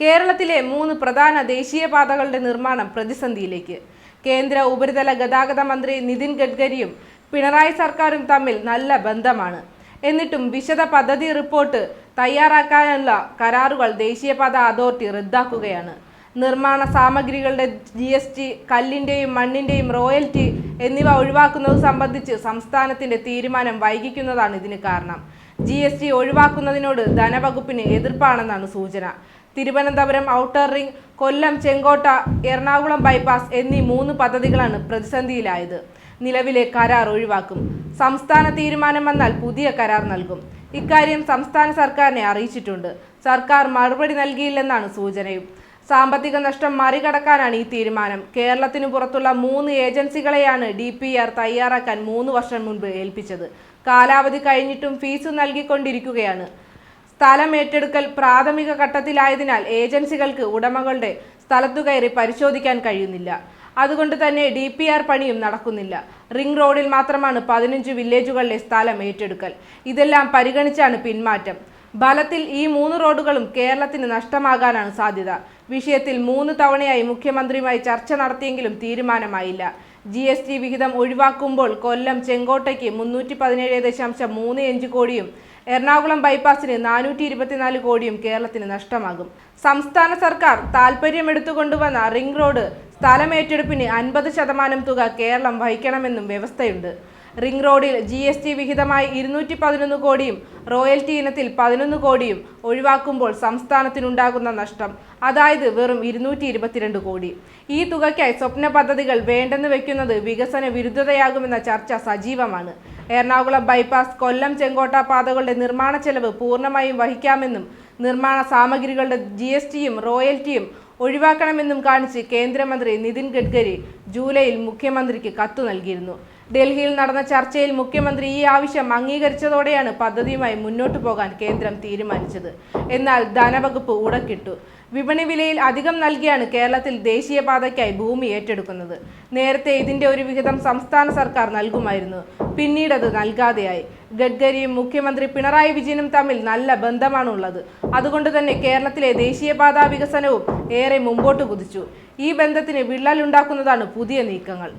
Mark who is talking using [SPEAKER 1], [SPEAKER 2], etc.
[SPEAKER 1] കേരളത്തിലെ മൂന്ന് പ്രധാന ദേശീയപാതകളുടെ നിർമ്മാണം പ്രതിസന്ധിയിലേക്ക്. കേന്ദ്ര ഉപരിതല ഗതാഗത മന്ത്രി നിതിൻ ഗഡ്കരിയും പിണറായി സർക്കാരും തമ്മിൽ നല്ല ബന്ധമാണ്. എന്നിട്ടും വിശദ പദ്ധതി റിപ്പോർട്ട് തയ്യാറാക്കാനുള്ള കരാറുകൾ ദേശീയപാത അതോറിറ്റി റദ്ദാക്കുകയാണ്. നിർമ്മാണ സാമഗ്രികളുടെ ജി എസ് ടി കല്ലിന്റെയും മണ്ണിന്റെയും റോയൽറ്റി എന്നിവ ഒഴിവാക്കുന്നത് സംബന്ധിച്ച് സംസ്ഥാനത്തിന്റെ തീരുമാനം വൈകിക്കുന്നതാണ് ഇതിന് കാരണം. ജി എസ് ടി ഒഴിവാക്കുന്നതിനോട് ധനവകുപ്പിന് എതിർപ്പാണെന്നാണ് സൂചന. Thiruvananthapuram outer ring Kollam Chenkotta Ernakulam bypass എന്നീ മൂന്ന് പദ്ധതികളാണ് പ്രതിസന്ധിയിലായത്. നിലവിലെ കരാർ ഒഴിവാക്കും. സംസ്ഥാന തീരുമാനം വന്നാൽ പുതിയ കരാർ നൽകും. ഇക്കാര്യം സംസ്ഥാന സർക്കാരിനെ അറിയിച്ചിട്ടുണ്ട്. സർക്കാർ മറുപടി നൽകിയില്ലെന്നാണ് സൂചനയും. സാമ്പത്തിക നഷ്ടം മറികടക്കാനാണ് ഈ തീരുമാനം. കേരളത്തിനു പുറത്തുള്ള മൂന്ന് ഏജൻസികളെയാണ് ഡി പി ആർ തയ്യാറാക്കാൻ മൂന്ന് വർഷം മുൻപ് ഏൽപ്പിച്ചത്. കാലാവധി കഴിഞ്ഞിട്ടും ഫീസ് നൽകിക്കൊണ്ടിരിക്കുകയാണ്. സ്ഥലം ഏറ്റെടുക്കൽ പ്രാഥമിക ഘട്ടത്തിലായതിനാൽ ഏജൻസികൾക്ക് ഉടമകളുടെ സ്ഥലത്തു കയറി പരിശോധിക്കാൻ കഴിയുന്നില്ല. അതുകൊണ്ട് തന്നെ ഡി പി ആർ പണിയും നടക്കുന്നില്ല. റിംഗ് റോഡിൽ മാത്രമാണ് പതിനഞ്ച് വില്ലേജുകളിലെ സ്ഥലം ഏറ്റെടുക്കൽ. ഇതെല്ലാം പരിഗണിച്ചാണ് പിന്മാറ്റം. ഫലത്തിൽ ഈ മൂന്ന് റോഡുകളും കേരളത്തിന് നഷ്ടമാകാനാണ് സാധ്യത. വിഷയത്തിൽ മൂന്ന് തവണയായി മുഖ്യമന്ത്രിയുമായി ചർച്ച നടത്തിയെങ്കിലും തീരുമാനമായില്ല. ജി എസ് ടി വിഹിതം ഒഴിവാക്കുമ്പോൾ കൊല്ലം ചെങ്കോട്ടയ്ക്ക് മുന്നൂറ്റി പതിനേഴ് ദശാംശം മൂന്ന് അഞ്ച് കോടിയും എറണാകുളം ബൈപ്പാസിന് നാനൂറ്റി ഇരുപത്തിനാല് കോടിയും കേരളത്തിന് നഷ്ടമാകും. സംസ്ഥാന സർക്കാർ താൽപ്പര്യമെടുത്തുകൊണ്ടുവന്ന റിംഗ് റോഡ് സ്ഥലമേറ്റെടുപ്പിന് അൻപത് ശതമാനം തുക കേരളം വഹിക്കണമെന്നും വ്യവസ്ഥയുണ്ട്. റിംഗ് റോഡിൽ ജി എസ് ടി വിഹിതമായി ഇരുന്നൂറ്റി പതിനൊന്ന് കോടിയും റോയൽറ്റി ഇനത്തിൽ പതിനൊന്ന് കോടിയും ഒഴിവാക്കുമ്പോൾ സംസ്ഥാനത്തിനുണ്ടാകുന്ന നഷ്ടം. അതായത് വെറും ഇരുന്നൂറ്റി ഇരുപത്തിരണ്ട് കോടി. ഈ തുകയ്ക്കായി സ്വപ്ന പദ്ധതികൾ വേണ്ടെന്ന് വെക്കുന്നത് വികസന വിരുദ്ധതയാകുമെന്ന ചർച്ച സജീവമാണ്. എറണാകുളം ബൈപ്പാസ് കൊല്ലം ചെങ്കോട്ട പാതകളുടെ നിർമ്മാണ ചെലവ് പൂർണമായും വഹിക്കാമെന്നും നിർമ്മാണ സാമഗ്രികളുടെ ജി എസ് ടിയും റോയൽറ്റിയും ഒഴിവാക്കണമെന്നും കാണിച്ച് കേന്ദ്രമന്ത്രി നിതിൻ ഗഡ്കരി ജൂലൈയിൽ മുഖ്യമന്ത്രിക്ക് കത്തു നൽകിയിരുന്നു. ഡൽഹിയിൽ നടന്ന ചർച്ചയിൽ മുഖ്യമന്ത്രി ഈ ആവശ്യം അംഗീകരിച്ചതോടെയാണ് പദ്ധതിയുമായി മുന്നോട്ടു പോകാൻ കേന്ദ്രം തീരുമാനിച്ചത്. എന്നാൽ ധനവകുപ്പ് ഉടക്കിട്ടു. വിപണി വിലയിൽ അധികം നൽകിയാണ് കേരളത്തിൽ ദേശീയപാതയ്ക്കായി ഭൂമി ഏറ്റെടുക്കുന്നത്. നേരത്തെ ഇതിന്റെ ഒരു വിഹിതം സംസ്ഥാന സർക്കാർ നൽകുമായിരുന്നു. പിന്നീട് അത് നൽകാതെയായി. ഗഡ്കരിയും മുഖ്യമന്ത്രി പിണറായി വിജയനും തമ്മിൽ നല്ല ബന്ധമാണുള്ളത്. അതുകൊണ്ട് തന്നെ കേരളത്തിലെ ദേശീയപാതാ വികസനവും ഏറെ മുമ്പോട്ട് കുതിച്ചു. ഈ ബന്ധത്തിന് വിള്ളലുണ്ടാക്കുന്നതാണ് പുതിയ നീക്കങ്ങൾ.